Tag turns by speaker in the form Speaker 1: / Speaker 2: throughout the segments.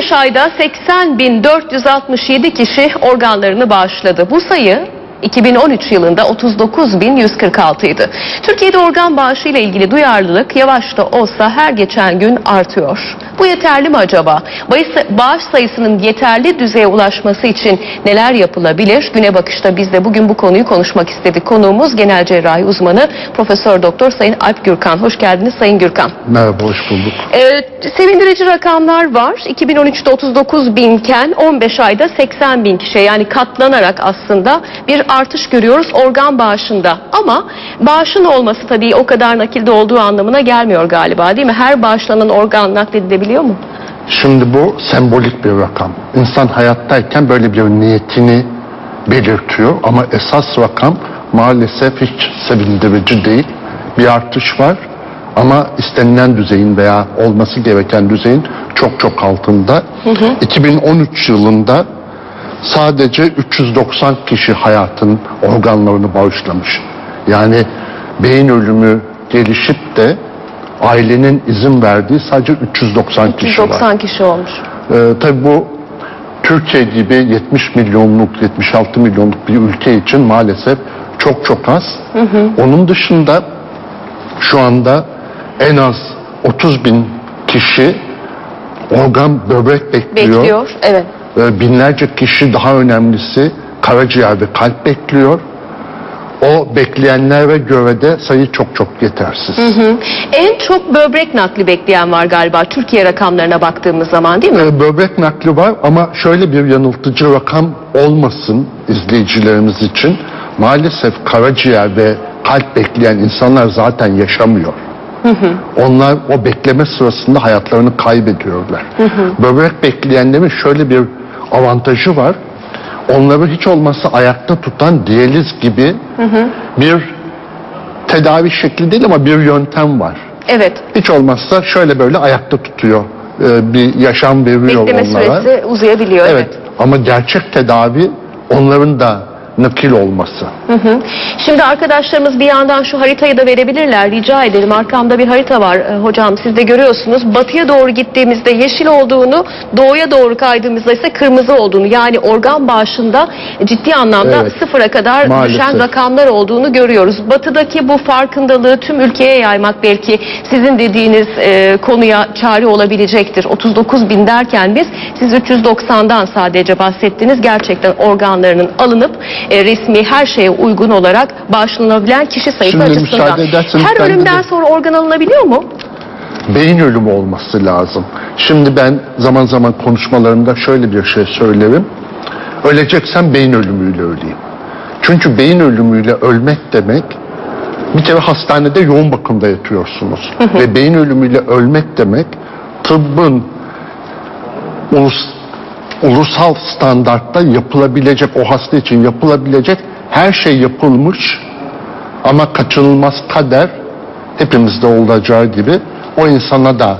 Speaker 1: 15 ayda 80.467 kişi organlarını bağışladı. Bu sayı 2013 yılında 39.146 idi. Türkiye'de organ bağışı ile ilgili duyarlılık yavaş da olsa her geçen gün artıyor. Bu yeterli mi acaba? Bağış- sayısının yeterli düzeye ulaşması için neler yapılabilir? Güne bakışta biz de bugün bu konuyu konuşmak istedik. Konuğumuz genel cerrahi uzmanı Profesör Doktor Sayın Alp Gürkan. Hoş geldiniz Sayın Gürkan.
Speaker 2: Merhaba, hoş bulduk.
Speaker 1: Ee, sevindirici rakamlar var. 2013'te 39 binken 15 ayda 80 bin kişi yani katlanarak aslında bir artış görüyoruz organ bağışında. Ama bağışın olması tabii o kadar nakilde olduğu anlamına gelmiyor galiba değil mi? Her bağışlanan organ nakledilebiliyor mu?
Speaker 2: Şimdi bu sembolik bir rakam. İnsan hayattayken böyle bir niyetini belirtiyor ama esas rakam maalesef hiç sevindirici değil. Bir artış var ama istenilen düzeyin veya olması gereken düzeyin çok çok altında. 2013 yılında sadece 390 kişi hayatın organlarını bağışlamış. Yani beyin ölümü gelişip de ailenin izin verdiği sadece 390 kişi var.
Speaker 1: 190 kişi olmuş.
Speaker 2: Ee, tabii bu Türkiye gibi 70 milyonluk, 76 milyonluk bir ülke için maalesef çok çok az. Onun dışında şu anda en az 30 bin kişi organ böbrek bekliyor.
Speaker 1: Bekliyor. Evet.
Speaker 2: Binlerce kişi daha önemlisi karaciğer ve kalp bekliyor. O bekleyenlere göre de sayı çok çok yetersiz.
Speaker 1: En çok böbrek nakli bekleyen var galiba Türkiye rakamlarına baktığımız zaman değil mi?
Speaker 2: Ee, Böbrek nakli var ama şöyle bir yanıltıcı rakam olmasın izleyicilerimiz için. Maalesef karaciğer ve kalp bekleyen insanlar zaten yaşamıyor. Onlar o bekleme sırasında hayatlarını kaybediyorlar. Böbrek bekleyenlerin şöyle bir avantajı var. Onları hiç olmazsa ayakta tutan diyaliz gibi bir tedavi şekli değil ama bir yöntem var
Speaker 1: Evet.
Speaker 2: hiç olmazsa şöyle böyle ayakta tutuyor. Ee, bir yaşam veriyor
Speaker 1: Bekleme
Speaker 2: onlara.
Speaker 1: süresi uzayabiliyor.
Speaker 2: Evet. Ama gerçek tedavi onların da nakil olması.
Speaker 1: Şimdi arkadaşlarımız bir yandan şu haritayı da verebilirler. Rica ederim. Arkamda bir harita var. Ee, hocam siz de görüyorsunuz. Batıya doğru gittiğimizde yeşil olduğunu, doğuya doğru kaydığımızda ise kırmızı olduğunu. Yani organ bağışında ciddi anlamda
Speaker 2: Evet.
Speaker 1: sıfıra kadar
Speaker 2: Maalesef.
Speaker 1: düşen rakamlar olduğunu görüyoruz. Batıdaki bu farkındalığı tüm ülkeye yaymak belki sizin dediğiniz e, konuya çare olabilecektir. 39 bin derken biz siz 390'dan sadece bahsettiniz. Gerçekten organlarının alınıp e, resmi her şeye uygun olarak bağışlanabilen kişi sayısı
Speaker 2: Şimdi
Speaker 1: açısından. Her
Speaker 2: ben de-
Speaker 1: ölümden sonra organ alınabiliyor mu?
Speaker 2: Beyin ölümü olması lazım. Şimdi ben zaman zaman konuşmalarımda şöyle bir şey söylerim. Öleceksem beyin ölümüyle öleyim. Çünkü beyin ölümüyle ölmek demek bir kere hastanede yoğun bakımda yatıyorsunuz. Ve beyin ölümüyle ölmek demek tıbbın ulus, ulusal standartta yapılabilecek o hasta için yapılabilecek her şey yapılmış ama kaçınılmaz kader hepimizde olacağı gibi o insana da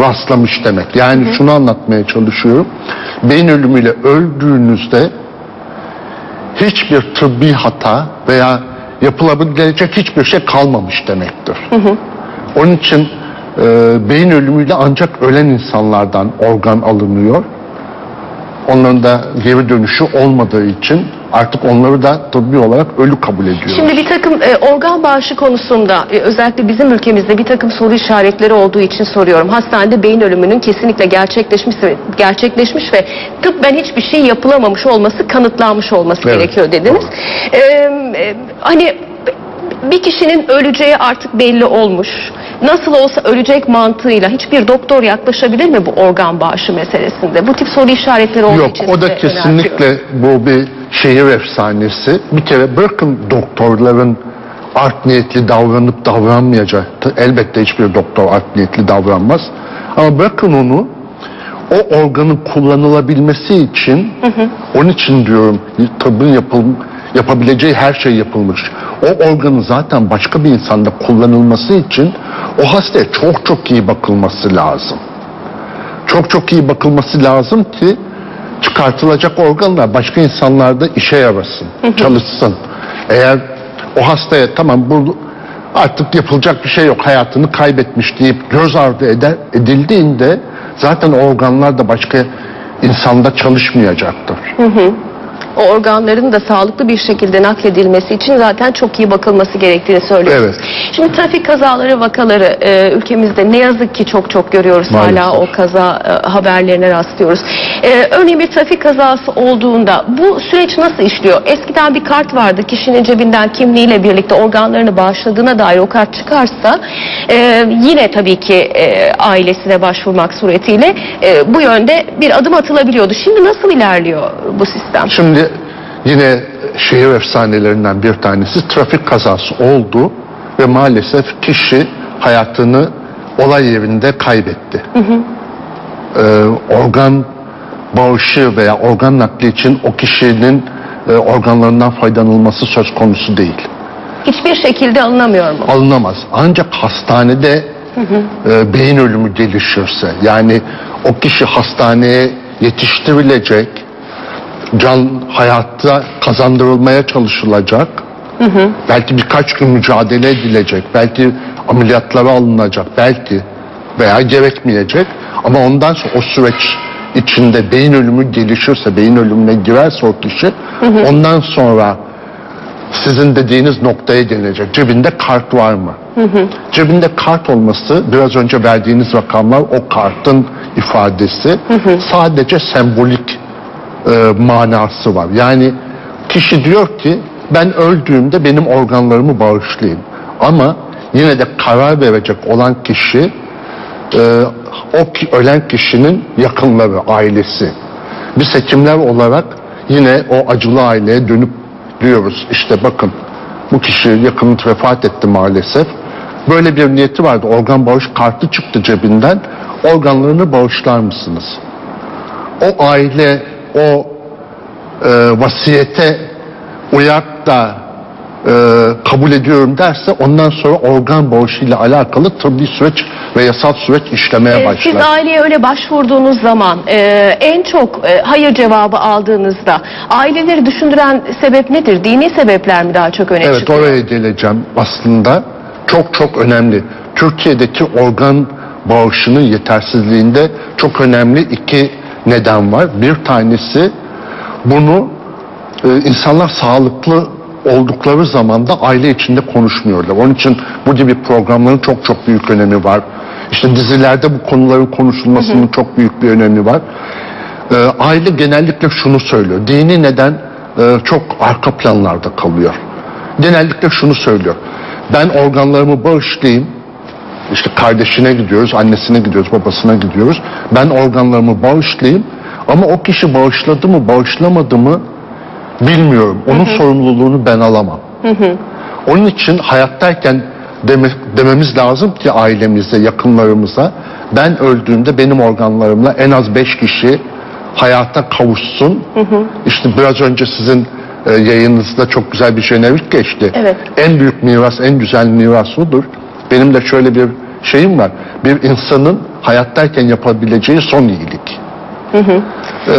Speaker 2: rastlamış demek. Yani şunu anlatmaya çalışıyorum. Beyin ölümüyle öldüğünüzde hiçbir tıbbi hata veya yapılabilecek hiçbir şey kalmamış demektir. Onun için e, beyin ölümüyle ancak ölen insanlardan organ alınıyor. Onların da geri dönüşü olmadığı için artık onları da tıbbi olarak ölü kabul ediyoruz.
Speaker 1: Şimdi bir takım e, organ bağışı konusunda e, özellikle bizim ülkemizde bir takım soru işaretleri olduğu için soruyorum. Hastanede beyin ölümünün kesinlikle gerçekleşmiş gerçekleşmiş ve tıbben hiçbir şey yapılamamış olması kanıtlanmış olması
Speaker 2: Evet,
Speaker 1: gerekiyor dediniz. E, e, hani bir kişinin öleceği artık belli olmuş. Nasıl olsa ölecek mantığıyla hiçbir doktor yaklaşabilir mi bu organ bağışı meselesinde? Bu tip soru işaretleri olduğu
Speaker 2: Yok
Speaker 1: için
Speaker 2: o da kesinlikle bu bir şehir efsanesi. Bir kere bırakın doktorların art niyetli davranıp davranmayacaktı. Elbette hiçbir doktor art niyetli davranmaz. Ama bırakın onu o organın kullanılabilmesi için onun için diyorum tıbbın yapıl, yapabileceği her şey yapılmış. O organın zaten başka bir insanda kullanılması için o hastaya çok çok iyi bakılması lazım çok çok iyi bakılması lazım ki çıkartılacak organlar başka insanlarda işe yarasın, çalışsın. Eğer o hastaya tamam bu artık yapılacak bir şey yok hayatını kaybetmiş deyip göz ardı eder, edildiğinde zaten organlar da başka insanda çalışmayacaktır.
Speaker 1: O organların da sağlıklı bir şekilde nakledilmesi için zaten çok iyi bakılması gerektiğini söylüyorsunuz.
Speaker 2: Evet.
Speaker 1: Şimdi trafik kazaları, vakaları e, ülkemizde ne yazık ki çok çok görüyoruz.
Speaker 2: Maalesef.
Speaker 1: Hala o kaza e, haberlerine rastlıyoruz. E, örneğin bir trafik kazası olduğunda bu süreç nasıl işliyor? Eskiden bir kart vardı. Kişinin cebinden kimliğiyle birlikte organlarını bağışladığına dair o kart çıkarsa e, yine tabii ki e, ailesine başvurmak suretiyle e, bu yönde bir adım atılabiliyordu. Şimdi nasıl ilerliyor bu sistem?
Speaker 2: Şimdi yine şehir efsanelerinden bir tanesi trafik kazası oldu ve maalesef kişi hayatını olay yerinde kaybetti. Ee, organ bağışı veya organ nakli için o kişinin e, organlarından faydalanılması söz konusu değil.
Speaker 1: Hiçbir şekilde alınamıyor mu?
Speaker 2: Alınamaz. Ancak hastanede e, beyin ölümü gelişirse yani o kişi hastaneye yetiştirilecek can hayatta kazandırılmaya çalışılacak. Belki birkaç gün mücadele edilecek. Belki ameliyatlara alınacak. Belki veya gerekmeyecek. Ama ondan sonra o süreç içinde beyin ölümü gelişirse, beyin ölümüne girerse o kişi ondan sonra sizin dediğiniz noktaya gelecek. Cebinde kart var mı? Cebinde kart olması biraz önce verdiğiniz rakamlar o kartın ifadesi sadece sembolik e, manası var. Yani kişi diyor ki ben öldüğümde benim organlarımı bağışlayın. Ama yine de karar verecek olan kişi e, o ki, ölen kişinin yakınları, ailesi. Biz hekimler olarak yine o acılı aileye dönüp diyoruz işte bakın bu kişi yakını vefat etti maalesef. Böyle bir niyeti vardı. Organ bağış kartı çıktı cebinden. Organlarını bağışlar mısınız? O aile o e, vasiyete uyar da e, kabul ediyorum derse ondan sonra organ bağışıyla alakalı tıbbi süreç ve yasal süreç işlemeye
Speaker 1: Ee,
Speaker 2: başlar.
Speaker 1: Siz aileye öyle başvurduğunuz zaman e, en çok e, hayır cevabı aldığınızda aileleri düşündüren sebep nedir? Dini sebepler mi daha çok öne
Speaker 2: Evet
Speaker 1: çıkıyor?
Speaker 2: oraya geleceğim aslında. Çok çok önemli. Türkiye'deki organ bağışının yetersizliğinde çok önemli iki neden var. Bir tanesi bunu e, insanlar sağlıklı oldukları zaman da aile içinde konuşmuyorlar. Onun için bu gibi programların çok çok büyük önemi var. İşte dizilerde bu konuların konuşulmasının çok büyük bir önemi var. E, aile genellikle şunu söylüyor. Dini neden e, çok arka planlarda kalıyor. Genellikle şunu söylüyor. Ben organlarımı bağışlayayım. İşte kardeşine gidiyoruz, annesine gidiyoruz, babasına gidiyoruz. Ben organlarımı bağışlayayım. Ama o kişi bağışladı mı, bağışlamadı mı bilmiyorum. Onun sorumluluğunu ben alamam. Onun için hayattayken deme- dememiz lazım ki ailemize, yakınlarımıza ben öldüğümde benim organlarımla en az beş kişi hayata kavuşsun. İşte biraz önce sizin e, yayınınızda çok güzel bir jenerik geçti.
Speaker 1: Evet.
Speaker 2: En büyük miras, en güzel miras odur. Benim de şöyle bir şeyim var. Bir insanın hayattayken yapabileceği son iyilik. Ee,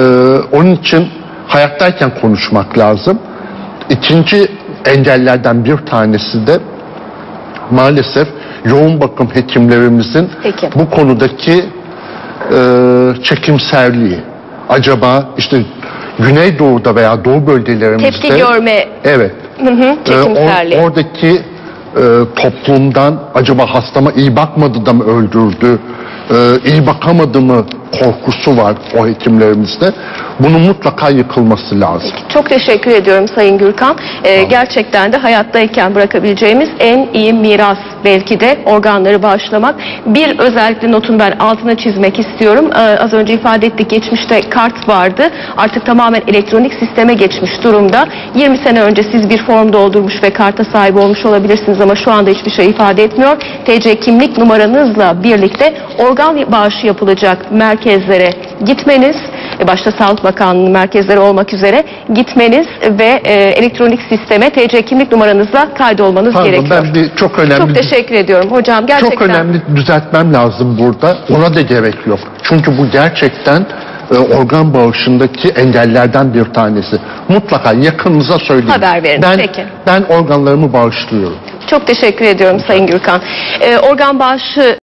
Speaker 2: onun için hayattayken konuşmak lazım. İkinci engellerden bir tanesi de maalesef yoğun bakım hekimlerimizin
Speaker 1: Peki.
Speaker 2: bu konudaki e, çekimserliği. Acaba işte Güneydoğu'da veya Doğu bölgelerimizde
Speaker 1: Tepki görme
Speaker 2: evet
Speaker 1: hı hı,
Speaker 2: ee, or-
Speaker 1: çekimserliği.
Speaker 2: oradaki e, toplumdan acaba hastama iyi bakmadı da mı öldürdü, e, iyi bakamadı mı korkusu var o hekimlerimizde. Bunun mutlaka yıkılması lazım.
Speaker 1: Çok teşekkür ediyorum Sayın Gürkan. Ee, gerçekten de hayattayken bırakabileceğimiz en iyi miras belki de organları bağışlamak. Bir özellikle notun ben altına çizmek istiyorum. Ee, az önce ifade ettik geçmişte kart vardı. Artık tamamen elektronik sisteme geçmiş durumda. 20 sene önce siz bir form doldurmuş ve karta sahip olmuş olabilirsiniz ama şu anda hiçbir şey ifade etmiyor. TC kimlik numaranızla birlikte organ bağışı yapılacak merkezlere gitmeniz, e, başta Sağlık Bakanlığı merkezleri olmak üzere gitmeniz ve e, elektronik sisteme TC kimlik numaranızla kaydolmanız
Speaker 2: Pardon
Speaker 1: gerekiyor.
Speaker 2: ben bir çok önemli
Speaker 1: Çok teşekkür ediyorum hocam. Gerçekten
Speaker 2: çok önemli düzeltmem lazım burada. Ona da gerek yok. Çünkü bu gerçekten organ bağışındaki engellerden bir tanesi. Mutlaka yakınınıza söyleyin.
Speaker 1: Haber verin,
Speaker 2: Ben,
Speaker 1: peki.
Speaker 2: ben organlarımı bağışlıyorum.
Speaker 1: çok teşekkür ediyorum Sayın Gürkan. E, organ bağışı